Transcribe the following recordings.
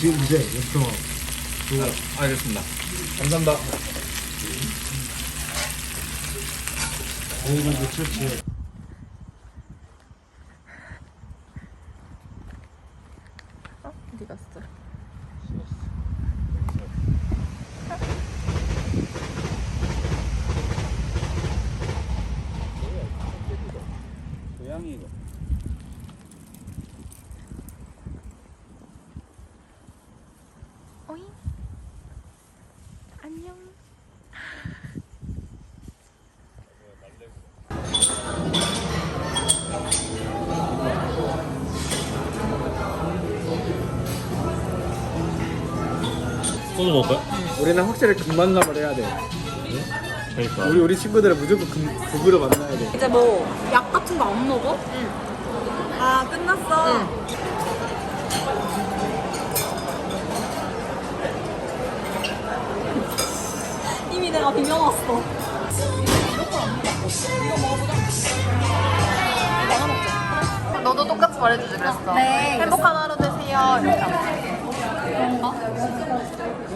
지금 이제 엽서 아, 알겠습니다. 감사합니다. 오늘 며칠째 어? 어디 갔어? 고양이 이거. 어잉? 안녕. 소주 먹을까요? 우리는 확실히 금만남을 해야 돼. 그러니까 우리 우리 친구들은 무조건 금, 급으로 만나야 돼. 이제 뭐 약 같은 거 안 먹어? 응. 아 끝났어. 이미 내가 비벼놨어. 너도 똑같이 말해주지 그랬어. 네. 행복한 하루 되세요. 이렇게. 하면.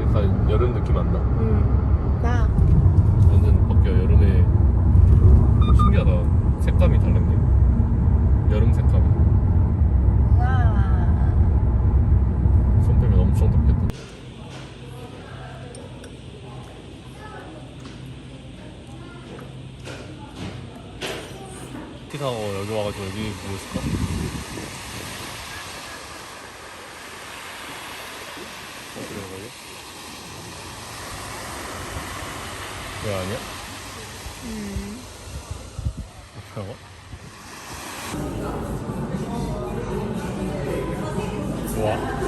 약간 여름 느낌 안 나? 나. 완전 바뀌어 여름에 신기하다 색감이 다르네 여름 색감이 와. 손 빼면 엄청 덥겠다 티사고 여기 와가지고 여기 보고 있을까? 어 그래 걸려? 왜 아니야? 음 뭐라고? 좋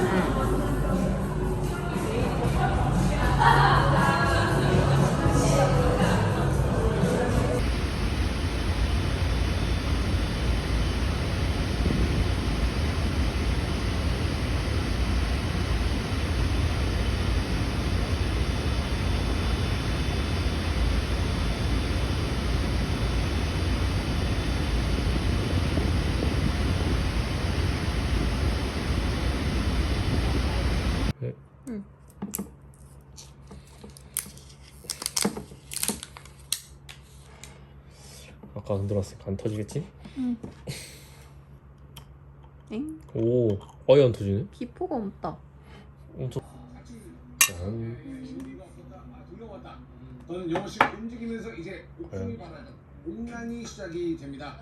아까 흔들었으니까 안 터지겠지? 엥? 오, 아예 안 터지네? 기포가 없다. 엄청. 짠. 저는 영어씩 움직이면서 이제 오픈이 바라는 온난이 시작이 됩니다.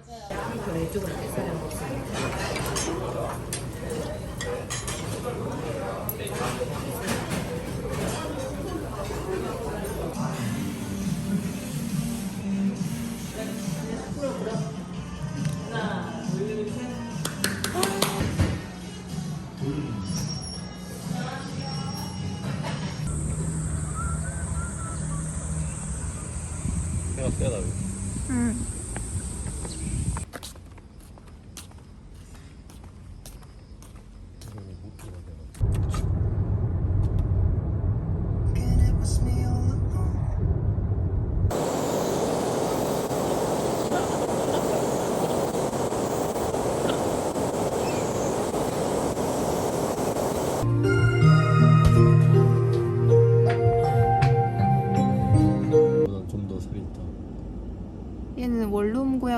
해가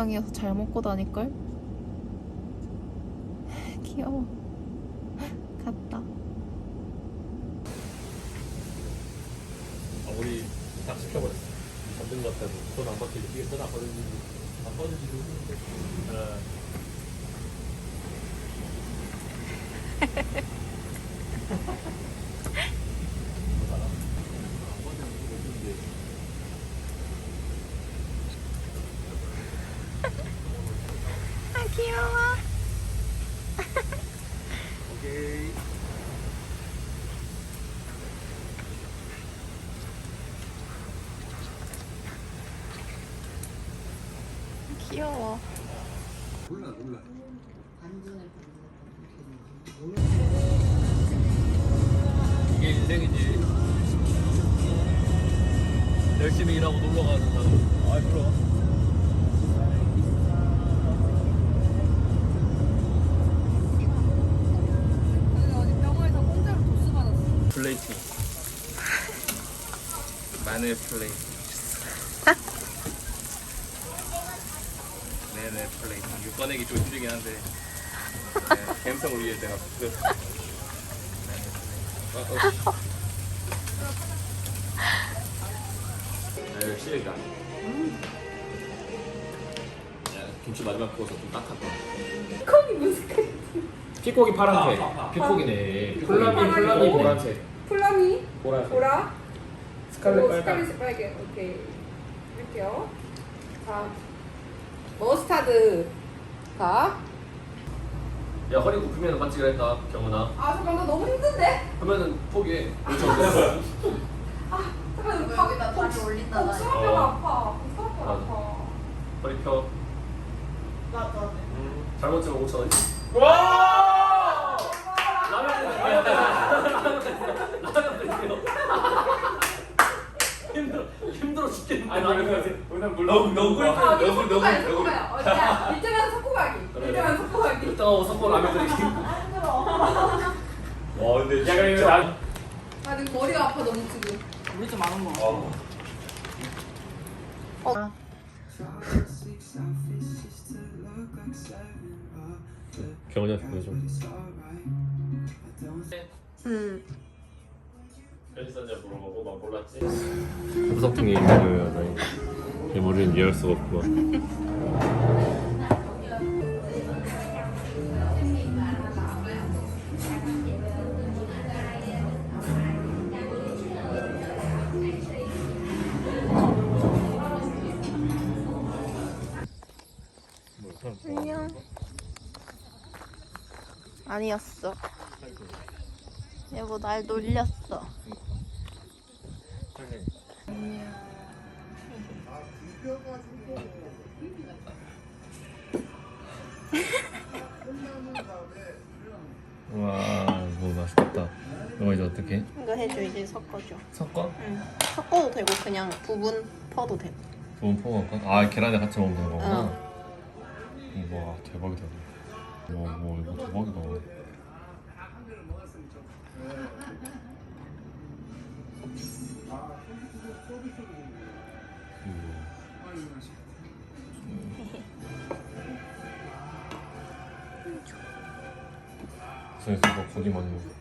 고양이여서 잘 먹고 다닐걸? 귀여워. 갔다. 아, 우리 딱 시켜버렸어. 만든 것 같아도 손안 버티고 뒤에 손안 버티고 안 버티고 어. 아 귀여워. 몰라 몰라. 이게 인생이지. 열심히 일하고 놀러 가는 사람. 아 그럼. 어디 병원에서 공짜로 도수 받았어. 플레이팅. 마늘 플레이팅. 네네 플레이팅. 이거 꺼내기 좀 힘들긴 한데. 네, 감성을 위해 제가 그. 어, 어. 아 시래기다. 야, 김치 마지막 구워서 좀 딱할 거야. 피고기 파란색. 피폭이네. 플라미 플라미 보라색. 플라미, 보라색. 보라, 스칼렛 그리고 빨강. 스칼렛 빨개. 오케이. 할게요. 자, 머스타드. 가. 야 허리 굽히면 반칙을 했다 경훈아. 아 잠깐 나 너무 힘든데? 하면은 포기해. 그렇죠. 잠깐 여기다 다리 올린다. 복숭아뼈가 어. 아파. 복숭아뼈가 맞아. 아파. 허리 펴. 맞아. 음, 잘못 치면 5천 원. 와! 라면 라면 드세요. 힘들어 힘들어 죽겠는데 라면. 오늘 너무 너무 아, 이거 섞어가요, 섞어가요. 어, 야, 일정한 섞어가기. 그래. 일정한 일단 섞어 라면 드리기. 와 근데 야 그래 나. 아, 내 머리가 아파 너무 지금. 우리 좀 많은 거. 경훈이한테 보여줘. 음. 편집선자 물어보고 막 몰랐지. 섭섭통이 있는 우리는 이해할 수가 없구만. 아니었어. 여보 날 놀렸어. 와, 뭐 맛있겠다. 이거 이제 어떻게? 이거 해줘 이제 섞어줘. 섞어? 응. 섞어도 되고 그냥 부분 퍼도 되고. 부분 포함할까? 아, 계란에 같이 먹는 거구나. 어. 와, 대박이다. 와, 와, 이거 대박이다. 그래서 이거 고기 많이 먹어.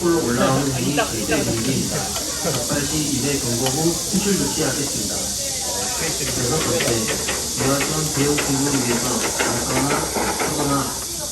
로 올라오는 분이 굉장히 문제입니다. 빨리 입의 경고 후 수술 조치하겠습니다. 그래서 절대 유아선 대형 기구를 위해서 앉거나 서거나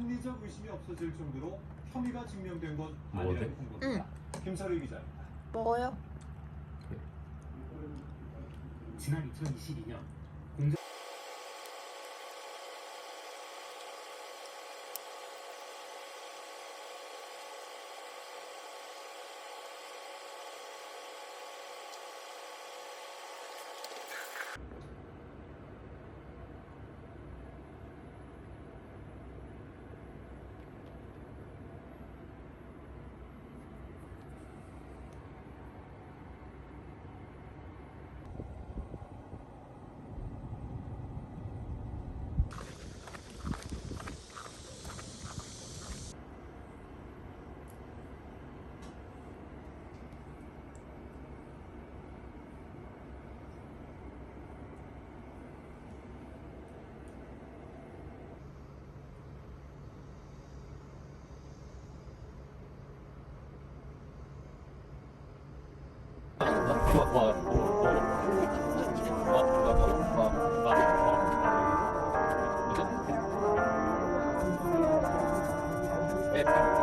합리적 의심이 없어질 정도로 혐의가 증명된 건 뭐래? 아니라는 통보입니다. 김사류 기자입니다. 먹어요? 지난 2022년 네.